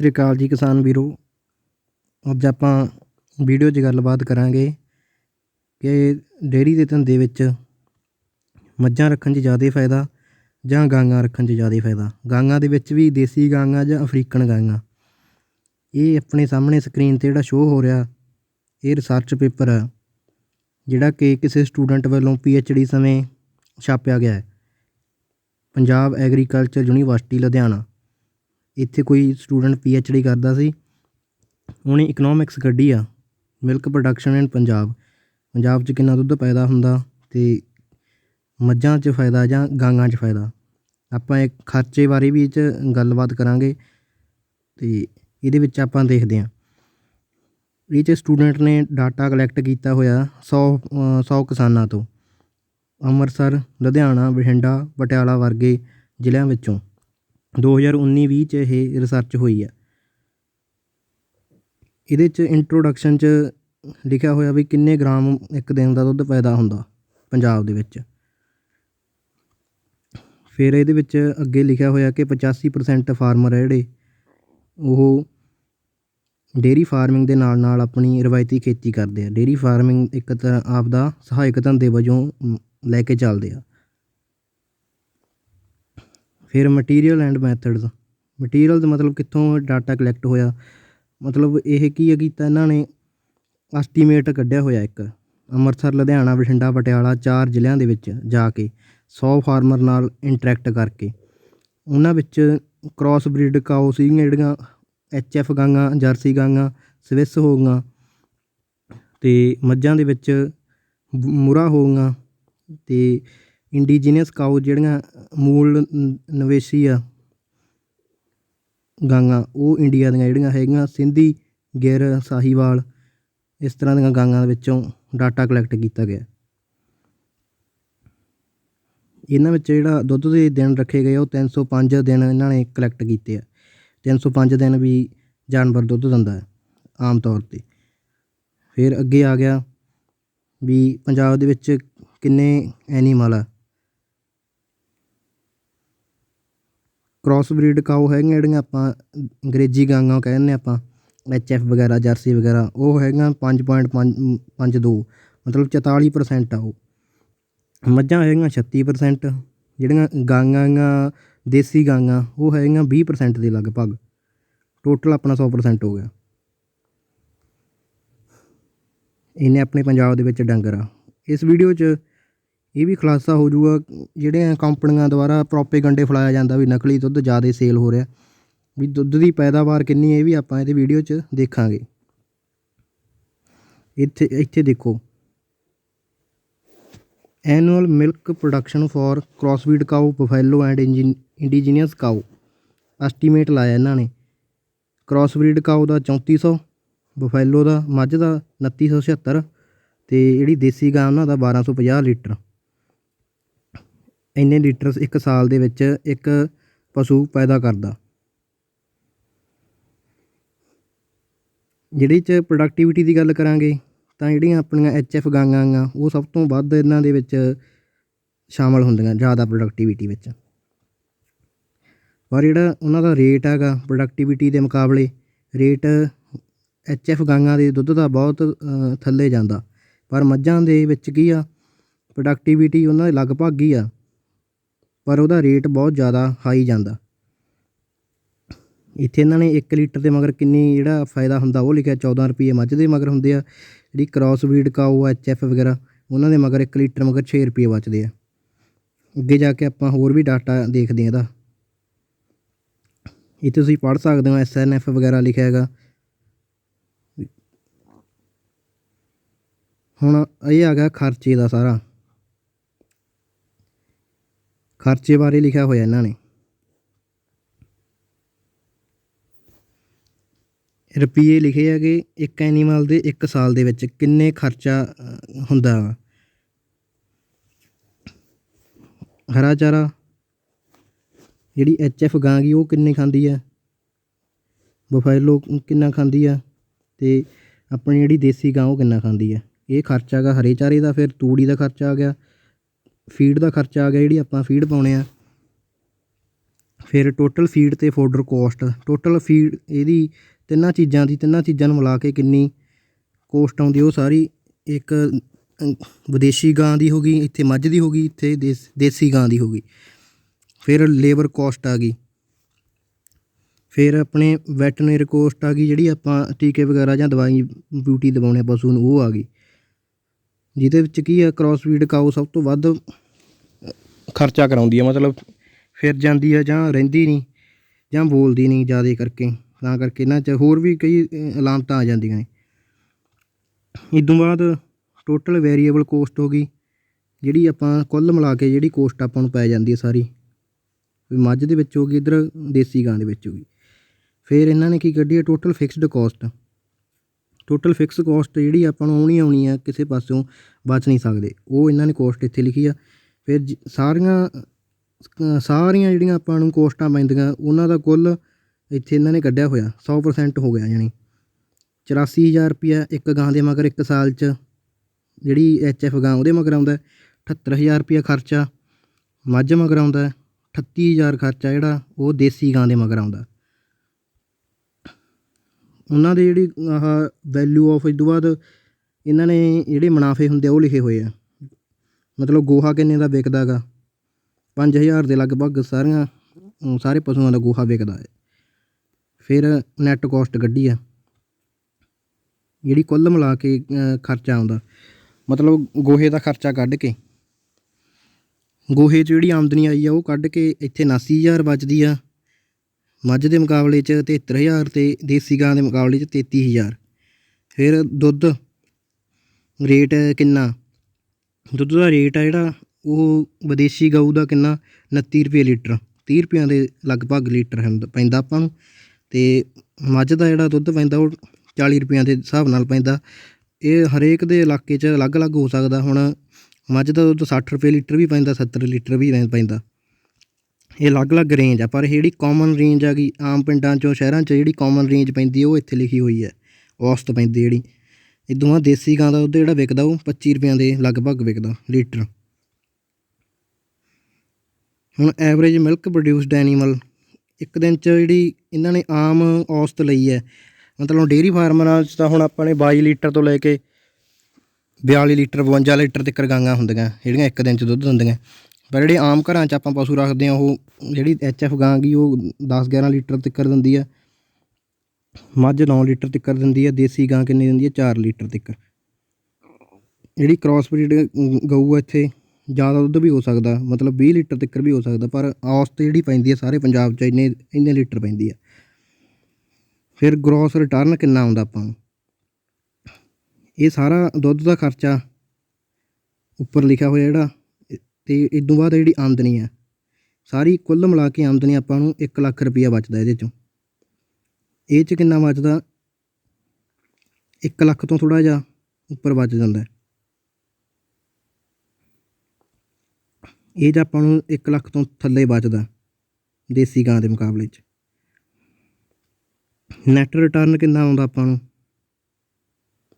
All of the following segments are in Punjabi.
ਸਤਿ ਸ਼੍ਰੀ ਅਕਾਲ ਜੀ ਕਿਸਾਨ ਵੀਰੋ। ਅੱਜ ਆਪਾਂ ਵੀਡੀਓ 'ਚ ਗੱਲਬਾਤ ਕਰਾਂਗੇ ਕਿ ਡੇਅਰੀ ਦੇ ਧੰਦੇ ਵਿੱਚ ਮੱਝਾਂ ਰੱਖਣ 'ਚ ਜ਼ਿਆਦਾ ਫਾਇਦਾ ਜਾਂ ਗਾਂਆਂ ਰੱਖਣ 'ਚ ਜ਼ਿਆਦਾ ਫਾਇਦਾ? ਗਾਂਆਂ ਦੇ ਵਿੱਚ ਵੀ ਦੇਸੀ ਗਾਂਆਂ ਜਾਂ ਅਫਰੀਕਨ ਗਾਂਆਂ ਇਹ ਆਪਣੇ ਸਾਹਮਣੇ ਸਕਰੀਨ ਤੇ ਜਿਹੜਾ ਸ਼ੋਅ ਹੋ ਰਿਹਾ, ਇਹ ਰਿਸਰਚ ਪੇਪਰ ਆ, ਜਿਹੜਾ ਕਿ ਕਿਸੇ ਸਟੂਡੈਂਟ ਵੱਲੋਂ ਡੀ ਸਮੇਂ ਛਾਪਿਆ ਗਿਆ ਹੈ। ਪੰਜਾਬ ਐਗਰੀਕਲਚਰ ਯੂਨੀਵਰਸਿਟੀ ਲੁਧਿਆਣਾ ਇੱਥੇ ਕੋਈ ਸਟੂਡੈਂਟ ਡੀ ਕਰਦਾ ਸੀ। ਉਹਨੇ ਇਕਨੋਮਿਕਸ ਕੱਢੀ ਆ milk production in Punjab. Punjab 'ਚ ਕਿੰਨਾ ਦੁੱਧ ਪੈਦਾ ਹੁੰਦਾ ਅਤੇ ਮੱਝਾਂ 'ਚ ਫਾਇਦਾ ਜਾਂ ਗਾਂਆਂ 'ਚ ਫਾਇਦਾ? ਆਪਾਂ ਇੱਕ ਖਰਚੇ ਬਾਰੇ ਵੀ ਇਹ 'ਚ ਗੱਲਬਾਤ ਕਰਾਂਗੇ ਅਤੇ ਇਹਦੇ ਵਿੱਚ ਆਪਾਂ ਦੇਖਦੇ ਹਾਂ। ਇਹ 'ਚ ਸਟੂਡੈਂਟ ਨੇ ਡਾਟਾ ਕਲੈਕਟ ਕੀਤਾ ਹੋਇਆ ਸੌ ਸੌ ਕਿਸਾਨਾਂ ਤੋਂ। ਅੰਮ੍ਰਿਤਸਰ, ਲੁਧਿਆਣਾ, ਬਠਿੰਡਾ, ਪਟਿਆਲਾ ਵਰਗੇ ਜ਼ਿਲ੍ਹਿਆਂ ਵਿੱਚੋਂ। 2019-20 ਚ ਇਹ ਰਿਸਰਚ ਹੋਈ ਹੈ ਇਹਦੇ ਚ ਇੰਟਰੋਡਕਸ਼ਨ ਚ ਲਿਖਿਆ ਹੋਇਆ ਵੀ ਕਿੰਨੇ ਗ੍ਰਾਮ ਇੱਕ ਦਿਨ ਦਾ ਦੁੱਧ ਪੈਦਾ ਹੁੰਦਾ ਪੰਜਾਬ ਦੇ ਵਿੱਚ। ਫਿਰ ਇਹਦੇ ਵਿੱਚ ਅੱਗੇ ਲਿਖਿਆ ਹੋਇਆ ਕਿ 85% ਫਾਰਮਰ ਹੈ ਜਿਹੜੇ, ਉਹ ਡੇਅਰੀ ਫਾਰਮਿੰਗ ਦੇ ਨਾਲ ਨਾਲ ਆਪਣੀ ਰਵਾਇਤੀ ਖੇਤੀ ਕਰਦੇ ਆ। ਡੇਅਰੀ ਫਾਰਮਿੰਗ ਇੱਕ ਤਰ੍ਹਾਂ ਆਪਦਾ ਸਹਾਇਕ ਧੰਦੇ ਵਜੋਂ ਲੈ ਕੇ ਚੱਲਦੇ ਆ। ਫਿਰ ਮਟੀਰੀਅਲ ਐਂਡ ਮੈਥਡਸ ਮਟੀਰੀਅਲ ਦਾ ਮਤਲਬ ਕਿੱਥੋਂ ਡਾਟਾ ਕਲੈਕਟ ਹੋਇਆ? ਮਤਲਬ ਇਹ ਕੀ ਹੈ ਕੀਤਾ ਇਹਨਾਂ ਨੇ ਐਸਟੀਮੇਟ ਕੱਢਿਆ ਹੋਇਆ ਇੱਕ। ਅੰਮ੍ਰਿਤਸਰ, ਲੁਧਿਆਣਾ, ਬਠਿੰਡਾ, ਪਟਿਆਲਾ, ਚਾਰ ਜ਼ਿਲ੍ਹਿਆਂ ਦੇ ਵਿੱਚ ਜਾ ਕੇ ਸੌ ਫਾਰਮਰ ਨਾਲ ਇੰਟਰੈਕਟ ਕਰਕੇ ਉਹਨਾਂ ਵਿੱਚ ਕ੍ਰਾਸ ਬਰੀਡ ਕਾਓ ਸੀਗੀਆਂ ਜਿਹੜੀਆਂ ਐਚ ਐਫ ਗਾਂਗਾ ਜਰਸੀ ਗਾਂਗਾ ਸਵਿਸ ਹੋ ਗਈਆਂ ਤੇ ਮੱਝਾਂ ਦੇ ਵਿੱਚ ਮੁਰਾ ਹੋ ਗਈਆਂ ਤੇ ਇੰਡੀਜੀਨਸ ਕਾਊ ਜਿਹੜੀਆਂ, ਮੂਲ ਨਿਵੇਸ਼ੀ ਆ, ਗਾਂਗਾ, ਉਹ ਇੰਡੀਆ ਦੀਆਂ ਜਿਹੜੀਆਂ ਹੈਗੀਆਂ, ਸਿੰਧੀ, ਗਿਰ, ਸਾਹੀਵਾਲ, ਇਸ ਤਰ੍ਹਾਂ ਦੀਆਂ ਗਾਂਗਾ ਵਿੱਚੋਂ ਡਾਟਾ ਕਲੈਕਟ ਕੀਤਾ ਗਿਆ। ਇਹਨਾਂ ਵਿੱਚ ਜਿਹੜਾ ਦੁੱਧ ਦੇ ਦਿਨ ਰੱਖੇ ਗਏ, ਉਹ 305 ਦਿਨ ਇਹਨਾਂ ਨੇ ਕਲੈਕਟ ਕੀਤੇ ਆ। 305 ਦਿਨ ਵੀ ਜਾਨਵਰ ਦੁੱਧ ਦਿੰਦਾ ਹੈ, ਆਮ ਤੌਰ ਤੇ। ਫਿਰ ਅੱਗੇ ਆ ਗਿਆ ਵੀ ਪੰਜਾਬ ਦੇ ਵਿੱਚ ਕਿੰਨੇ ਐਨੀਮਲ ਆ? ਕ੍ਰਾਸ ਬਰੀਡ ਕਾਊ ਹੈਗੀਆਂ ਜਿਹੜੀਆਂ ਆਪਾਂ ਅੰਗਰੇਜ਼ੀ ਗਾਂਗਾ ਕਹਿੰਦੇ ਆਪਾਂ ਐਚ ਐਫ ਵਗੈਰਾ, ਜਰਸੀ ਵਗੈਰਾ, ਉਹ ਹੈਗੀਆਂ 5.52 ਮਤਲਬ 44% ਆ ਉਹ। ਮੱਝਾਂ ਹੈਗੀਆਂ 36% ਜਿਹੜੀਆਂ ਗਾਂਗਾ ਦੇਸੀ ਗਾਂਗਾ, ਉਹ ਹੈਗੀਆਂ 20% ਦੇ ਲਗਭਗ ਟੋਟਲ ਆਪਣਾ 100% ਹੋ ਗਿਆ। ਇਹਨੇ ਆਪਣੇ ਪੰਜਾਬ ਦੇ ਵਿੱਚ ਡੰਗਰ ਆ। ਇਸ ਵੀਡੀਓ 'ਚ ਇਹ ਵੀ ਖੁਲਾਸਾ ਹੋ ਜੂਗਾ ਜਿਹੜੀਆਂ ਕੰਪਨੀਆਂ ਦੁਆਰਾ ਪ੍ਰੋਪੇਗੰਡੇ ਫੈਲਾਇਆ ਜਾਂਦਾ ਵੀ ਨਕਲੀ ਦੁੱਧ ਜ਼ਿਆਦਾ ਸੇਲ ਹੋ ਰਿਹਾ। ਵੀ ਦੁੱਧ ਦੀ ਪੈਦਾਵਾਰ ਕਿੰਨੀ ਹੈ ਇਹ ਵੀ ਆਪਾਂ ਇਹਦੇ ਵੀਡੀਓ 'ਚ ਦੇਖਾਂਗੇ। ਇੱਥੇ ਇੱਥੇ ਦੇਖੋ। Annual milk production for crossbreed cow buffalo and indigenous cow estimate ਲਾਇਆ ਇਹਨਾਂ ਨੇ। ਕ੍ਰਾਸਬਰੀਡ ਕਾਊ ਦਾ 3400 ਬਫੈਲੋ ਦਾ ਮੱਝ ਦਾ 2976 ਤੇ ਜਿਹੜੀ ਦੇਸੀ ਗਾਂ ਉਹਨਾਂ ਦਾ 1250 ਲੀਟਰ। ਇੰਨੇ ਲੀਟਰਸ ਇੱਕ ਸਾਲ ਦੇ ਵਿੱਚ ਇੱਕ ਪਸ਼ੂ ਪੈਦਾ ਕਰਦਾ। ਜਿਹੜੀ ਚ ਪ੍ਰੋਡਕਟੀਵਿਟੀ ਦੀ ਗੱਲ ਕਰਾਂਗੇ, ਤਾਂ ਜਿਹੜੀਆਂ ਆਪਣੀਆਂ ਐਚ ਐਫ ਗਾਂਆਂ ਆ ਉਹ ਸਭ ਤੋਂ ਵੱਧ ਇਹਨਾਂ ਦੇ ਵਿੱਚ ਸ਼ਾਮਲ ਹੁੰਦੀਆਂ, ਜ਼ਿਆਦਾ ਪ੍ਰੋਡਕਟੀਵਿਟੀ ਵਿੱਚ। ਪਰ ਜਿਹੜਾ ਉਹਨਾਂ ਦਾ ਰੇਟ ਹੈਗਾ ਪ੍ਰੋਡਕਟੀਵਿਟੀ ਦੇ ਮੁਕਾਬਲੇ ਰੇਟ ਐਚ ਐਫ ਗਾਂਆਂ ਦੇ ਦੁੱਧ ਦਾ ਬਹੁਤ ਥੱਲੇ ਜਾਂਦਾ। ਪਰ ਮੱਝਾਂ ਦੇ ਵਿੱਚ ਕੀ ਆ ਪ੍ਰੋਡਕਟੀਵਿਟੀ ਉਹਨਾਂ ਦੇ ਲਗਭਗ ਹੀ ਆ। ਪਰ ਉਹਦਾ ਰੇਟ ਬਹੁਤ ਜ਼ਿਆਦਾ ਹਾਈ ਜਾਂਦਾ। ਇੱਥੇ ਇਹਨਾਂ ਨੇ 1 ਲੀਟਰ ਦੇ ਮਗਰ ਕਿੰਨੀ ਜਿਹੜਾ ਫਾਇਦਾ ਹੁੰਦਾ ਉਹ ਲਿਖਿਆ 14 ਰੁਪਏ ਮੱਝ ਦੇ ਮਗਰ ਹੁੰਦੇ ਆ, ਜਿਹੜੀ cross breed cow H F ਵਗੈਰਾ, ਉਹਨਾਂ ਦੇ ਮਗਰ 1 ਲੀਟਰ ਮਗਰ 6 ਰੁਪਏ ਬਚਦੇ ਆ। ਅੱਗੇ ਜਾ ਕੇ ਆਪਾਂ ਹੋਰ ਵੀ ਡਾਟਾ ਦੇਖਦੇ ਆ ਇਹਦਾ। ਇਹ ਤੁਸੀਂ ਪੜ੍ਹ ਸਕਦੇ ਹੋ ਐਸ ਐਨ ਐਫ ਵਗੈਰਾ ਲਿਖਿਆ ਹੈਗਾ। ਹੁਣ ਇਹ ਆ ਗਿਆ ਖਰਚੇ ਦਾ ਸਾਰਾ। ਖਰਚੇ ਬਾਰੇ ਲਿਖਿਆ ਹੋਇਆ ਇਹਨਾਂ ਨੇ। ਰੁਪਏ ਲਿਖੇ ਹੈਗੇ ਇੱਕ ਐਨੀਮਲ ਦੇ 1 ਸਾਲ ਦੇ ਵਿੱਚ ਕਿੰਨੇ ਖਰਚਾ ਹੁੰਦਾ ਵਾ? ਹਰਾ ਚਾਰਾ, ਜਿਹੜੀ ਐਚ ਐਫ ਗਾਂ ਗਈ ਉਹ ਕਿੰਨੇ ਖਾਂਦੀ ਆ? ਬਫੈਲੋ ਕਿੰਨਾ ਖਾਂਦੀ ਆ? ਤੇ ਆਪਣੀ ਜਿਹੜੀ ਦੇਸੀ ਗਾਂ ਉਹ ਕਿੰਨਾ ਖਾਂਦੀ ਆ? ਇਹ ਖਰਚਾ ਹੈਗਾ ਹਰੇ ਚਾਰੇ ਦਾ, ਫਿਰ ਤੂੜੀ ਦਾ ਖਰਚਾ ਆ ਗਿਆ। ਫੀਡ ਦਾ ਖਰਚਾ ਆ ਗਿਆ, ਜਿਹੜੀ ਆਪਾਂ ਫੀਡ ਪਾਉਣੇ ਆ। ਫਿਰ ਟੋਟਲ ਫੀਡ ਅਤੇ ਫੋਡਰ ਕੋਸਟ ਟੋਟਲ ਫੀਡ ਇਹਦੀ ਤਿੰਨਾਂ ਚੀਜ਼ਾਂ ਦੀ, ਤਿੰਨਾਂ ਚੀਜ਼ਾਂ ਨੂੰ ਮਿਲਾ ਕੇ ਕਿੰਨੀ ਕੋਸਟ ਆਉਂਦੀ, ਉਹ ਸਾਰੀ ਇੱਕ ਵਿਦੇਸ਼ੀ ਗਾਂ ਦੀ ਹੋ ਗਈ, ਇੱਥੇ ਮੱਝ ਦੀ ਹੋ ਗਈ, ਇੱਥੇ ਦੇਸ- ਦੇਸੀ ਗਾਂ ਦੀ ਹੋ ਗਈ। ਫਿਰ ਲੇਬਰ ਕੋਸਟ ਆ ਗਈ। ਫਿਰ ਆਪਣੇ ਵੈਟਨਰੀ ਕੋਸਟ ਆ ਗਈ, ਜਿਹੜੀ ਆਪਾਂ ਟੀਕੇ ਵਗੈਰਾ ਜਾਂ ਦਵਾਈ ਬਿਊਟੀ ਦਵਾਉਣੇ ਆ, ਪਸ਼ੂ ਨੂੰ, ਉਹ ਆ ਗਈ। ਜਿਹਦੇ ਵਿੱਚ ਕੀ ਆ ਕ੍ਰਾਸ ਬਰੀਡ ਕਾਊ ਸਭ ਤੋਂ ਵੱਧ ਖਰਚਾ ਕਰਾਉਂਦੀ ਆ ਮਤਲਬ ਫਿਰ ਜਾਂਦੀ ਹੈ ਜਾਂ ਰਹਿੰਦੀ ਨਹੀਂ ਜਾਂ ਬੋਲਦੀ ਨਹੀਂ ਜ਼ਿਆਦਾ ਕਰਕੇ, ਤਾਂ ਕਰਕੇ ਇਹਨਾਂ 'ਚ ਹੋਰ ਵੀ ਕਈ ਅਲਾਮਤਾਂ ਆ ਜਾਂਦੀਆਂ ਨੇ। ਇਦੋਂ ਬਾਅਦ ਟੋਟਲ ਵੇਰੀਏਬਲ ਕੋਸਟ ਹੋ ਗਈ, ਜਿਹੜੀ ਆਪਾਂ ਕੁੱਲ ਮਿਲਾ ਕੇ ਜਿਹੜੀ ਕੋਸਟ ਆਪਾਂ ਨੂੰ ਪੈ ਜਾਂਦੀ ਹੈ ਸਾਰੀ, ਵੀ ਮੱਝ ਦੇ ਵਿੱਚ ਹੋ ਗਈ, ਇੱਧਰ ਦੇਸੀ ਗਾਂ ਦੇ ਵਿੱਚ ਹੋ ਗਈ। ਫਿਰ ਇਹਨਾਂ ਨੇ ਕੀ ਕੱਢੀ ਹੈ total fixed cost total fix cost ਜਿਹੜੀ ਆਪਾਂ ਨੂੰ ਆਉਣੀ ਆਉਣੀ ਆ ਕਿਸੇ ਪਾਸਿਓਂ ਬਚ ਨਹੀਂ ਸਕਦੇ ਉਹ ਇਹਨਾਂ ਨੇ ਕੋਸਟ ਇੱਥੇ ਲਿਖੀ ਆ ਫਿਰ ਜ- ਸਾਰੀਆਂ ਸਾਰੀਆਂ ਜਿਹੜੀਆਂ ਆਪਾਂ ਨੂੰ ਕੋਸਟਾਂ ਪੈਂਦੀਆਂ, ਉਹਨਾਂ ਦਾ ਕੁੱਲ ਇੱਥੇ ਇਹਨਾਂ ਨੇ ਕੱਢਿਆ ਹੋਇਆ 100% ਹੋ ਗਿਆ ਯਾਨੀ 84000 ਰੁਪਿਆ ਇੱਕ ਗਾਂ ਦੇ ਮਗਰ ਇੱਕ ਸਾਲ 'ਚ, ਜਿਹੜੀ ਐਚ ਐਫ ਗਾਂ ਉਹਦੇ ਮਗਰ ਆਉਂਦਾ ਹੈ। 78000 ਰੁਪਿਆ ਖਰਚਾ, ਮੱਝ ਮਗਰ ਆਉਂਦਾ ਹੈ। 38000 ਖਰਚਾ ਜਿਹੜਾ ਉਹ ਦੇਸੀ ਗਾਂ ਦੇ ਮਗਰ ਆਉਂਦਾ ਉਹਨਾਂ ਦੀ ਜਿਹੜੀ, ਆਹ ਵੈਲਿਊ ਆਫ ਇਸ ਤੋਂ ਬਾਅਦ ਇਹਨਾਂ ਨੇ ਜਿਹੜੇ ਮੁਨਾਫੇ ਹੁੰਦੇ ਆ ਉਹ ਲਿਖੇ ਹੋਏ ਆ। ਮਤਲਬ ਗੋਹਾ ਕਿੰਨੇ ਦਾ ਵਿਕਦਾ ਗਾ? ਪੰਜ ਹਜ਼ਾਰ ਦੇ ਲਗਭਗ ਸਾਰੀਆਂ ਸਾਰੇ ਪਸ਼ੂਆਂ ਦਾ ਗੋਹਾ ਵਿਕਦਾ ਹੈ। ਫਿਰ ਨੈੱਟ ਕੋਸਟ ਕੱਢੀ ਆ। ਜਿਹੜੀ ਕੁੱਲ ਮਿਲਾ ਕੇ ਖਰਚਾ ਆਉਂਦਾ। ਮਤਲਬ ਗੋਹੇ ਦਾ ਖਰਚਾ ਕੱਢ ਕੇ। ਗੋਹੇ 'ਚ ਜਿਹੜੀ ਆਮਦਨੀ ਆਈ ਆ ਉਹ ਕੱਢ ਕੇ ਇੱਥੇ 79000 ਬਚਦੀ ਆ। ਮੱਝ ਦੇ ਮੁਕਾਬਲੇ 'ਚ ਤਿਹੱਤਰ ਹਜ਼ਾਰ ਅਤੇ ਦੇਸੀ ਗਾਂ ਦੇ ਮੁਕਾਬਲੇ 'ਚ ਤੇਤੀ ਹਜ਼ਾਰ। ਫਿਰ ਦੁੱਧ ਰੇਟ ਕਿੰਨਾ? ਦੁੱਧ ਦਾ ਰੇਟ ਆ ਜਿਹੜਾ, ਉਹ ਵਿਦੇਸ਼ੀ ਗਊ ਦਾ ਕਿੰਨਾ? 29 ਰੁਪਏ ਲੀਟਰ। 30 ਰੁਪਈਆਂ ਦੇ ਲਗਭਗ ਲੀਟਰ ਹੁੰਦਾ ਪੈਂਦਾ ਆਪਾਂ ਨੂੰ। ਅਤੇ ਮੱਝ ਦਾ ਜਿਹੜਾ ਦੁੱਧ ਪੈਂਦਾ, ਉਹ 40 ਰੁਪਈਆਂ ਦੇ ਹਿਸਾਬ ਨਾਲ ਪੈਂਦਾ। ਇਹ ਹਰੇਕ ਦੇ ਇਲਾਕੇ 'ਚ ਅਲੱਗ-ਅਲੱਗ ਹੋ ਸਕਦਾ। ਹੁਣ ਮੱਝ ਦਾ ਦੁੱਧ ਸੱਠ ਰੁਪਏ ਲੀਟਰ ਵੀ ਪੈਂਦਾ 70 ਲੀਟਰ ਵੀ ਪੈ- ਪੈਂਦਾ। ਇਹ ਅਲੱਗ-ਅਲੱਗ ਰੇਂਜ ਆ, ਪਰ ਜਿਹੜੀ ਕਾਮਨ ਰੇਂਜ ਆ ਗਈ ਆਮ ਪਿੰਡਾਂ 'ਚੋਂ, ਸ਼ਹਿਰਾਂ 'ਚ ਜਿਹੜੀ ਕਾਮਨ ਰੇਂਜ ਪੈਂਦੀ ਉਹ ਇੱਥੇ ਲਿਖੀ ਹੋਈ ਹੈ ਔਸਤ ਪੈਂਦੀ ਜਿਹੜੀ। ਇਦੋਂ ਆ ਦੇਸੀ ਗਾਂ ਦਾ ਦੁੱਧ ਜਿਹੜਾ ਵਿਕਦਾ, ਉਹ 25 ਰੁਪਈਆਂ ਦੇ ਲਗਭਗ ਵਿਕਦਾ, ਲੀਟਰ। ਹੁਣ ਐਵਰੇਜ ਮਿਲਕ ਪ੍ਰੋਡਿਊਸਡ ਐਨੀਮਲ ਇੱਕ ਦਿਨ 'ਚ ਜਿਹੜੀ ਇਹਨਾਂ ਨੇ ਆਮ ਔਸਤ ਲਈ ਹੈ ਮਤਲਬ ਡੇਅਰੀ ਫਾਰਮਰਾਂ 'ਚ ਤਾਂ ਹੁਣ ਆਪਾਂ ਨੇ 22 ਲੀਟਰ ਤੋਂ ਲੈ ਕੇ 42 ਲੀਟਰ 52 ਲੀਟਰ ਤੱਕ ਗਾਂਆਂ ਹੁੰਦੀਆਂ, ਜਿਹੜੀਆਂ ਇੱਕ ਦਿਨ 'ਚ ਦੁੱਧ ਦਿੰਦੀਆਂ। ਪਰ ਜਿਹੜੇ ਆਮ ਘਰਾਂ 'ਚ ਆਪਾਂ ਪਸ਼ੂ ਰੱਖਦੇ ਹਾਂ, ਉਹ ਜਿਹੜੀ ਐਚ ਐਫ ਗਾਂ ਗੀ, ਉਹ 10 11 ਲੀਟਰ ਤੱਕ ਦਿੰਦੀ ਆ। ਮੱਝ 9 ਲੀਟਰ ਤੱਕ ਦਿੰਦੀ ਆ, ਦੇਸੀ ਗਾਂ ਕਿੰਨੀ ਦਿੰਦੀ ਆ? 4 ਲੀਟਰ ਤੱਕ ਜਿਹੜੀ ਕ੍ਰਾਸ ਬਰੀਡ ਗਊ ਆ ਇੱਥੇ, ਜ਼ਿਆਦਾ ਦੁੱਧ ਵੀ ਹੋ ਸਕਦਾ, ਮਤਲਬ 20 ਲੀਟਰ ਤੱਕ ਵੀ ਹੋ ਸਕਦਾ, ਪਰ ਔਸਤ ਜਿਹੜੀ ਪੈਂਦੀ ਆ ਸਾਰੇ ਪੰਜਾਬ 'ਚ ਇੰਨੇ ਇੰਨੇ ਲੀਟਰ ਪੈਂਦੀ ਆ। ਫਿਰ ਗ੍ਰੋਸ ਰਿਟਰਨ ਕਿੰਨਾ ਆਉਂਦਾ ਆਪਾਂ ਨੂੰ? ਇਹ ਸਾਰਾ ਦੁੱਧ ਦਾ ਖਰਚਾ ਉੱਪਰ ਲਿਖਿਆ ਹੋਇਆ ਜਿਹੜਾ ਅਤੇ ਇਹ ਤੋਂ ਬਾਅਦ ਜਿਹੜੀ ਆਮਦਨੀ ਆ ਸਾਰੀ ਕੁੱਲ ਮਿਲਾ ਕੇ ਆਮਦਨੀ ਆਪਾਂ ਨੂੰ ਇੱਕ ਲੱਖ ਰੁਪਈਆ ਬਚਦਾ ਇਹਦੇ ਚੋਂ। ਇਹ ਚ ਕਿੰਨਾ ਬਚਦਾ? ਇੱਕ ਲੱਖ ਤੋਂ ਥੋੜ੍ਹਾ ਜਿਹਾ ਉੱਪਰ ਬਚ ਜਾਂਦਾ। ਇਹ 'ਚ ਆਪਾਂ ਨੂੰ ਇੱਕ ਲੱਖ ਤੋਂ ਥੱਲੇ ਬਚਦਾ, ਦੇਸੀ ਗਾਂ ਦੇ ਮੁਕਾਬਲੇ 'ਚ। ਨੈਟ ਰਿਟਰਨ ਕਿੰਨਾ ਆਉਂਦਾ ਆਪਾਂ ਨੂੰ?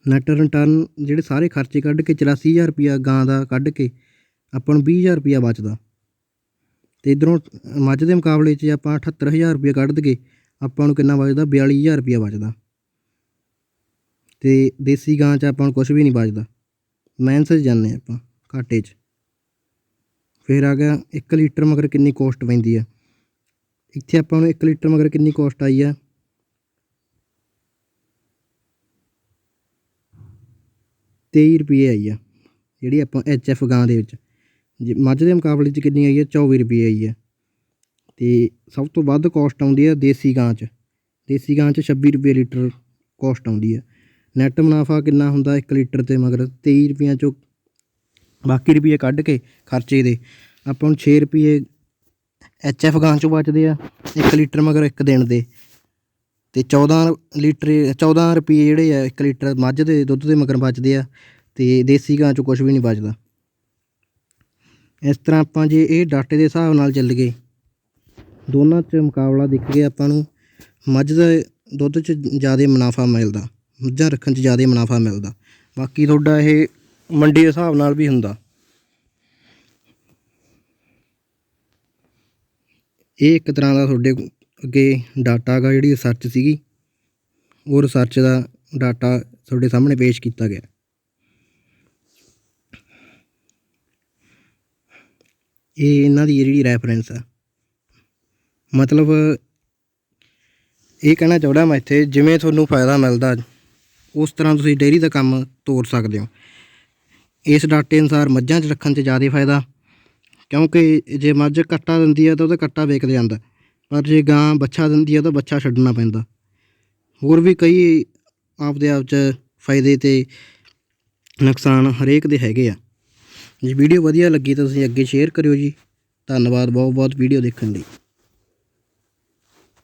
ਨੈਟ ਰਿਟਰਨ ਜਿਹੜੇ ਸਾਰੇ ਖਰਚੇ ਕੱਢ ਕੇ 84000 ਰੁਪਿਆ ਗਾਂ ਦਾ ਕੱਢ ਕੇ ਆਪਾਂ ਨੂੰ ਵੀਹ ਹਜ਼ਾਰ ਰੁਪਈਆ ਬਚਦਾ। ਅਤੇ ਇੱਧਰੋਂ ਮੱਝ ਦੇ ਮੁਕਾਬਲੇ 'ਚ ਆਪਾਂ ਅਠੱਤਰ ਹਜ਼ਾਰ ਰੁਪਈਆ ਕੱਢ ਦਈਏ, ਆਪਾਂ ਨੂੰ ਕਿੰਨਾ ਬਚਦਾ? 42000 ਰੁਪਿਆ ਬਚਦਾ। ਅਤੇ ਦੇਸੀ ਗਾਂ 'ਚ ਆਪਾਂ ਨੂੰ ਕੁਛ ਵੀ ਨਹੀਂ ਬਚਦਾ। ਮੈਂਸ 'ਚ ਜਾਂਦੇ ਆਪਾਂ, ਘਾਟੇ 'ਚ। ਫਿਰ ਆ ਗਿਆ 1 ਲੀਟਰ ਮਗਰ ਕਿੰਨੀ ਕੋਸਟ ਪੈਂਦੀ ਆ। ਇੱਥੇ ਆਪਾਂ ਨੂੰ 1 ਲੀਟਰ ਮਗਰ ਕਿੰਨੀ ਕੋਸਟ ਆਈ ਆ? ਤੇਈ ਰੁਪਏ ਆਈ ਆ, ਜਿਹੜੀ ਆਪਾਂ ਐਚ ਐਫ ਗਾਂ ਦੇ ਵਿੱਚ। ਜੇ ਮੱਝ ਦੇ ਮੁਕਾਬਲੇ 'ਚ ਕਿੰਨੀ ਆਈ ਹੈ? 24 ਰੁਪਏ ਆਈ ਹੈ। ਤੇ ਸਭ ਤੋਂ ਵੱਧ ਕੋਸਟ ਆਉਂਦੀ ਹੈ ਦੇਸੀ ਗਾਂ 'ਚ। ਦੇਸੀ ਗਾਂ 'ਚ 26 ਰੁਪਏ ਲੀਟਰ ਕੋਸਟ ਆਉਂਦੀ ਹੈ। ਨੈਟ ਮੁਨਾਫਾ ਕਿੰਨਾ ਹੁੰਦਾ? 1 ਲੀਟਰ ਤੇ ਮਗਰ 23 ਰੁਪਈਆਂ 'ਚੋਂ ਬਾਕੀ ਰੁਪਏ ਕੱਢ ਕੇ ਖਰਚੇ ਦੇ। ਆਪਾਂ ਨੂੰ 6 ਰੁਪਏ ਐਚ ਐਫ ਗਾਂ 'ਚੋਂ ਬਚਦੇ ਆ 1 ਲੀਟਰ ਮਗਰ ਇੱਕ ਦਿਨ ਦੇ। ਤੇ 14 ਲੀਟਰ 14 ਰੁਪਏ ਜਿਹੜੇ ਆ 1 ਲੀਟਰ ਮੱਝ ਦੇ ਦੁੱਧ ਦੇ ਮਗਰ ਬਚਦੇ ਆ। ਤੇ ਦੇਸੀ ਗਾਂ 'ਚੋਂ ਕੁਝ ਵੀ ਨਹੀਂ ਬਚਦਾ। ਇਸ ਤਰ੍ਹਾਂ ਆਪਾਂ ਜੇ ਇਹ ਡਾਟੇ ਦੇ ਹਿਸਾਬ ਨਾਲ ਚੱਲ ਗਏ, ਦੋਨਾਂ 'ਚ ਮੁਕਾਬਲਾ ਦੇਖ ਕੇ ਆਪਾਂ ਨੂੰ, ਮੱਝ ਦਾ ਦੁੱਧ 'ਚ ਜ਼ਿਆਦਾ ਮੁਨਾਫਾ ਮਿਲਦਾ, ਮੱਝਾਂ ਰੱਖਣ 'ਚ ਜ਼ਿਆਦਾ ਮੁਨਾਫਾ ਮਿਲਦਾ, ਬਾਕੀ ਤੁਹਾਡਾ ਇਹ ਮੰਡੀ ਦੇ ਹਿਸਾਬ ਨਾਲ ਵੀ ਹੁੰਦਾ। ਇਹ ਇੱਕ ਤਰ੍ਹਾਂ ਦਾ ਤੁਹਾਡੇ ਅੱਗੇ ਡਾਟਾ ਗਾ ਜਿਹੜੀ ਰਿਸਰਚ ਸੀਗੀ, ਉਹ ਰਿਸਰਚ ਦਾ ਡਾਟਾ ਤੁਹਾਡੇ ਸਾਹਮਣੇ ਪੇਸ਼ ਕੀਤਾ ਗਿਆ। ਇਹ ਇਹਨਾਂ ਦੀ ਜਿਹੜੀ ਰੈਫਰੈਂਸ ਆ। ਮਤਲਬ ਇਹ ਕਹਿਣਾ ਚਾਹੁੰਦਾ ਮੈਂ ਇੱਥੇ, ਜਿਵੇਂ ਤੁਹਾਨੂੰ ਫਾਇਦਾ ਮਿਲਦਾ, ਉਸ ਤਰ੍ਹਾਂ ਤੁਸੀਂ ਡੇਅਰੀ ਦਾ ਕੰਮ ਤੋਰ ਸਕਦੇ ਹੋ। ਇਸ ਡਾਟੇ ਅਨੁਸਾਰ ਮੱਝਾਂ 'ਚ ਰੱਖਣ 'ਚ ਜ਼ਿਆਦਾ ਫਾਇਦਾ, ਕਿਉਂਕਿ ਜੇ ਮੱਝ ਕੱਟਾ ਦਿੰਦੀ ਹੈ ਤਾਂ ਉਹਦਾ ਕੱਟਾ ਵੇਚ ਜਾਂਦਾ, ਪਰ ਜੇ ਗਾਂ ਬੱਚਾ ਦਿੰਦੀ ਆ ਤਾਂ ਬੱਚਾ ਛੱਡਣਾ ਪੈਂਦਾ। ਹੋਰ ਵੀ ਕਈ ਆਪਦੇ ਆਪ 'ਚ ਫਾਇਦੇ ਤੇ ਨੁਕਸਾਨ ਹਰੇਕ ਦੇ ਹੈਗੇ ਆ। ਜੇ ਵੀਡੀਓ ਵਧੀਆ ਲੱਗੀ ਤਾਂ ਤੁਸੀਂ ਅੱਗੇ ਸ਼ੇਅਰ ਕਰਿਓ ਜੀ। ਧੰਨਵਾਦ ਬਹੁਤ ਬਹੁਤ ਵੀਡੀਓ ਦੇਖਣ ਲਈ।